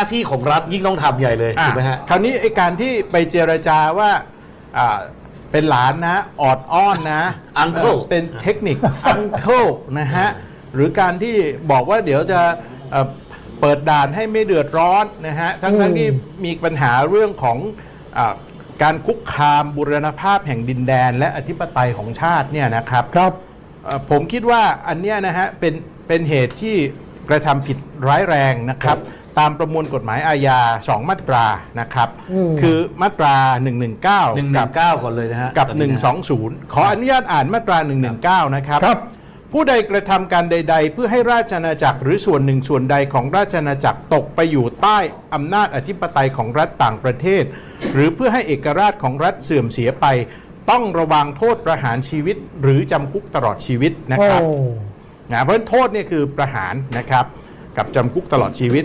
น้าที่ของรัฐยิ่งต้องทำใหญ่เลยถูกไหมฮะอะคราวนี้ไอ้การที่ไปเจรจาว่าอ่าเป็นหลานนะออดอ้อนนะ Uncle เเป็นเทคนิค uncle นะฮะ หรือการที่บอกว่าเดี๋ยวจะเอ่อเปิดด่านให้ไม่เดือดร้อนนะฮะ ทั้งทั้งที่มีปัญหาเรื่องของอาการคุกคามบุรณภาพแห่งดินแดน และอธิปไตยของชาติเนี่ยนะครับครับเอ่อผมคิดว่าอันเนี้ยนะฮะเป็นเป็นเหตุที่กระทำผิดร้ายแรงนะครับ ตามประมวลกฎหมายอาญา 2 มาตรานะครับอืมคือมาตรา 119หนึ่งหกันึ่บงเก้าก่อนเลยนะฮะกับตอนนี้นะฮะ120 ขออนุญาตอ่านมาตรา 119 นะครับครับ ผู้ใดกระทำการใด ๆ เพื่อให้ราชอาณาจักรหรือส่วนหนึ่งส่วนใดของราชอาณาจักรตกไปอยู่ใต้อำนาจอธิปไตยของรัฐต่างประเทศ หรือเพื่อให้เอกราชของรัฐเสื่อมเสียไป ต้องระวังโทษประหารชีวิต หรือจำคุกตลอดชีวิตนะครับโอ้นะเพราะฉะนั้นโทษเนี่ยคือประหารนะครับกับจำคุกตลอดชีวิต